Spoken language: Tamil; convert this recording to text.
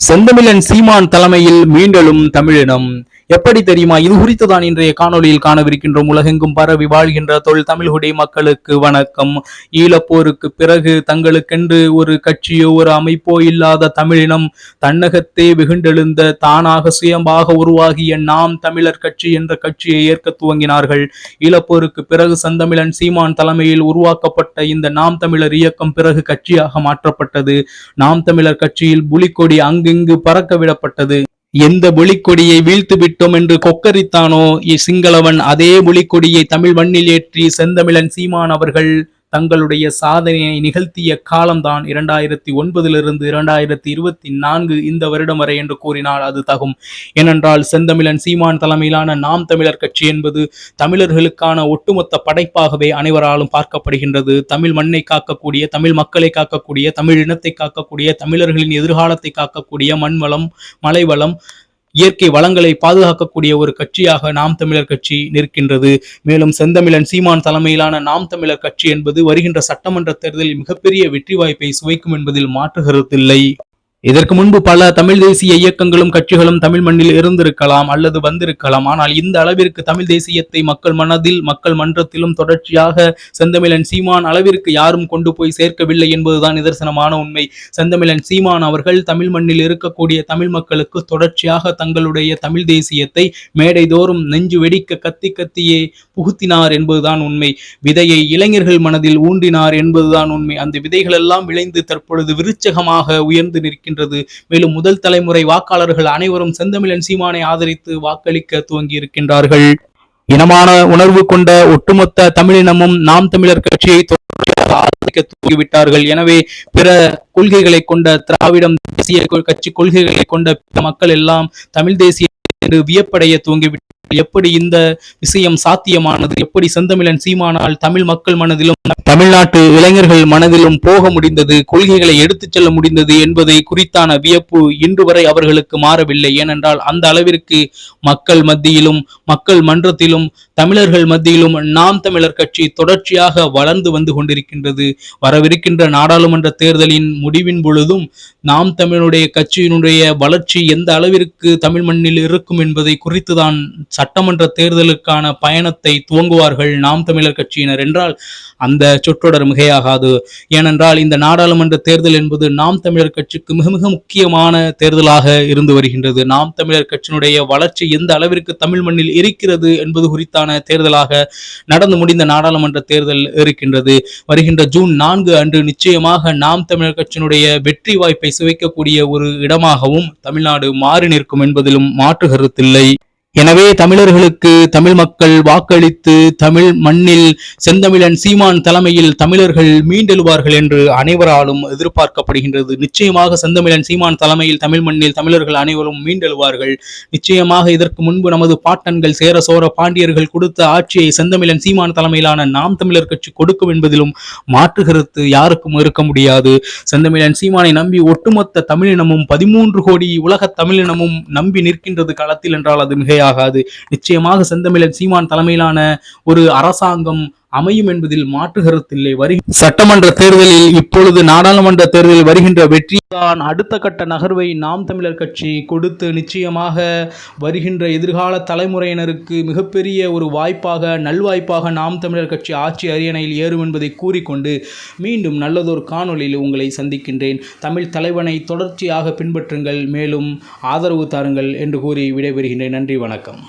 செந்தமிழன் சீமான் தலைமையில் மீண்டலும் தமிழினம். எப்படி தெரியுமா? இது குறித்து தான் இன்றைய காணொளியில் காணவிருக்கின்றோம். உலகெங்கும் பரவி வாழ்கின்ற தொழில் தமிழ்குடி மக்களுக்கு வணக்கம். ஈழப்போருக்கு பிறகு தங்களுக்கென்று ஒரு கட்சியோ ஒரு அமைப்போ இல்லாத தமிழினம் தன்னகத்தே வெகுண்டெழுந்த தானாக சுயம்பாக உருவாகிய நாம் தமிழர் கட்சி என்ற கட்சியை ஏற்க துவங்கினார்கள். ஈழப்போருக்கு பிறகு செந்தமிழன் சீமான் தலைமையில் உருவாக்கப்பட்ட இந்த நாம் தமிழர் இயக்கம் பிறகு கட்சியாக மாற்றப்பட்டது. நாம் தமிழர் கட்சியில் புலிக்கொடி அங்கிங்கு பறக்க விடப்பட்டது. எந்த புலிக்கொடியை வீழ்த்து விட்டோம் என்று கொக்கரித்தானோ? சிங்களவன் அதே புலிக்கொடியை தமிழ் மண்ணில் ஏற்றி செந்தமிழன் சீமான் அவர்கள் தங்களுடைய சாதனையை நிகழ்த்திய காலம்தான் இரண்டாயிரத்தி ஒன்பதிலிருந்து இரண்டாயிரத்தி இருபத்தி நான்கு இந்த வருடம் வரை என்று கூறினால் அது தகும். ஏனென்றால் செந்தமிழன் சீமான் தலைமையிலான நாம் தமிழர் கட்சி என்பது தமிழர்களுக்கான ஒட்டுமொத்த படைப்பாகவே அனைவராலும் பார்க்கப்படுகின்றது. தமிழ் மண்ணை காக்கக்கூடிய தமிழ் மக்களை காக்கக்கூடிய தமிழ் இனத்தை காக்கக்கூடிய தமிழர்களின் எதிர்காலத்தை காக்கக்கூடிய மண்வளம் மலைவளம் இயற்கை வளங்களை பாதுகாக்கக்கூடிய ஒரு கட்சியாக நாம் தமிழர் கட்சி நிற்கின்றது. மேலும் செந்தமிழன் சீமான் தலைமையிலான நாம் தமிழர் கட்சி என்பது வருகின்ற சட்டமன்ற தேர்தலில் மிகப்பெரிய வெற்றி வாய்ப்பை சுவைக்கும் என்பதில் மாற்று கருத்தில்லை. இதற்கு முன்பு பல தமிழ் தேசிய இயக்கங்களும் கட்சிகளும் தமிழ் மண்ணில் இருந்திருக்கலாம் அல்லது வந்திருக்கலாம். ஆனால் இந்த அளவிற்கு தமிழ் தேசியத்தை மக்கள் மனதில் மக்கள் மன்றத்திலும் தொடர்ச்சியாக செந்தமிழன் சீமான் அளவிற்கு யாரும் கொண்டு போய் சேர்க்கவில்லை என்பதுதான் நிதர்சனமான உண்மை. செந்தமிழன் சீமான் அவர்கள் தமிழ் மண்ணில் இருக்கக்கூடிய தமிழ் மக்களுக்கு தொடர்ச்சியாக தங்களுடைய தமிழ் தேசியத்தை மேடைதோறும் நெஞ்சு வெடிக்க கத்தி கத்தியே புகுத்தினார் என்பதுதான் உண்மை. விதையை இளைஞர்கள் மனதில் ஊன்றினார் என்பதுதான் உண்மை. அந்த விதைகள் எல்லாம் விளைந்து தற்பொழுது விருச்சகமாக உயர்ந்து இருக்கின்றது. மேலும் முதல் தலைமுறை வாக்காளர்கள் அனைவரும் செந்தமிழன் சீமானை ஆதரித்து வாக்களிக்க துவங்கி இருக்கின்றார்கள் இனமான உணர்வு கொண்ட ஒட்டுமொத்த தமிழினமும் நாம் தமிழர் கட்சியை தொடர்ச்சியாக ஆதரிக்க துவங்கிவிட்டார்கள். எனவே பிற கொள்கைகளை கொண்ட திராவிடம் தேசிய கட்சி கொள்கைகளை கொண்ட மக்கள் எல்லாம் தமிழ் தேசிய என்று வியப்படைய துவங்கிவிட்டார்கள். எப்படி இந்த விஷயம் சாத்தியமானது? எப்படி செந்தமிழன் சீமானால் தமிழ் மக்கள் மனதிலும் தமிழ்நாட்டு இளைஞர்கள் மனதிலும் போக முடிந்தது கொள்கைகளை எடுத்துச் செல்ல முடிந்தது என்பதை குறித்தான வியப்பு இன்று வரை அவர்களுக்கு மாறவில்லை. ஏனென்றால் அந்த அளவிற்கு மக்கள் மத்தியிலும் மக்கள் மன்றத்திலும் தமிழர்கள் மத்தியிலும் நாம் தமிழர் கட்சி தொடர்ச்சியாக வளர்ந்து வந்து கொண்டிருக்கின்றது. வரவிருக்கின்ற நாடாளுமன்ற தேர்தலின் முடிவின் பொழுதும் நாம் தமிழுடைய கட்சியினுடைய வளர்ச்சி எந்த அளவிற்கு தமிழ் மண்ணில் இருக்கும் என்பதை குறித்துதான் சட்டமன்ற தேர்தலுக்கான பயணத்தை துவங்குவார்கள் நாம் தமிழர் கட்சியினர் என்றால் அந்த சொற்றொடர் மிகையாகாது. ஏனென்றால் இந்த நாடாளுமன்ற தேர்தல் என்பது நாம் தமிழர் கட்சிக்கு மிக மிக முக்கியமான தேர்தலாக இருந்து வருகின்றது. நாம் தமிழர் கட்சியினுடைய வளர்ச்சி எந்த அளவிற்கு தமிழ் மண்ணில் இருக்கிறது என்பது குறித்தான தேர்தலாக நடந்து முடிந்த நாடாளுமன்ற தேர்தல் இருக்கின்றது. வருகின்ற ஜூன் நான்கு அன்று நிச்சயமாக நாம் தமிழர் கட்சியினுடைய வெற்றி வாய்ப்பை சுவைக்கக்கூடிய ஒரு இடமாகவும் தமிழ்நாடு மாறி நிற்கும் என்பதிலும் மாற்று கருத்தில்லை. எனவே தமிழர்களுக்கு தமிழ் மக்கள் வாக்களித்து தமிழ் மண்ணில் செந்தமிழன் சீமான் தலைமையில் தமிழர்கள் மீண்டெழுவார்கள் என்று அனைவராலும் எதிர்பார்க்கப்படுகின்றது. நிச்சயமாக செந்தமிழன் சீமான் தலைமையில் தமிழ் மண்ணில் தமிழர்கள் அனைவரும் மீண்டெழுவார்கள். நிச்சயமாக இதற்கு முன்பு நமது பாட்டன்கள் சேர சோர பாண்டியர்கள் கொடுத்த ஆட்சியை செந்தமிழன் சீமான் தலைமையிலான நாம் தமிழர் கட்சி கொடுக்கும் என்பதிலும் மாற்று கருத்து யாருக்கும் இருக்க முடியாது. செந்தமிழன் சீமானை நம்பி ஒட்டுமொத்த தமிழினமும் பதிமூன்று கோடி உலக தமிழினமும் நம்பி நிற்கின்றது களத்தில் என்றால் அது ஆகாது. நிச்சயமாக செந்தமிழன் சீமான் தலைமையிலான ஒரு அரசாங்கம் அமையும் என்பதில் மாற்று கருத்தில்லை. வரி சட்டமன்ற தேர்தலில் இப்பொழுது நாடாளுமன்ற தேர்தலில் வருகின்ற வெற்றிதான் அடுத்த கட்ட நகர்வை நாம் தமிழர் கட்சி கொடுத்து நிச்சயமாக வருகின்ற எதிர்கால தலைமுறையினருக்கு மிகப்பெரிய ஒரு வாய்ப்பாக நல்வாய்ப்பாக நாம் தமிழர் கட்சி ஆட்சி அரியணையில் ஏறும் என்பதை கூறிக்கொண்டு மீண்டும் நல்லதொரு காணொளியில் உங்களை சந்திக்கின்றேன். தமிழ் தலைவனை தொடர்ச்சியாக பின்பற்றுங்கள் மேலும் ஆதரவு தாருங்கள் என்று கூறி விடைபெறுகின்றேன். நன்றி வணக்கம்.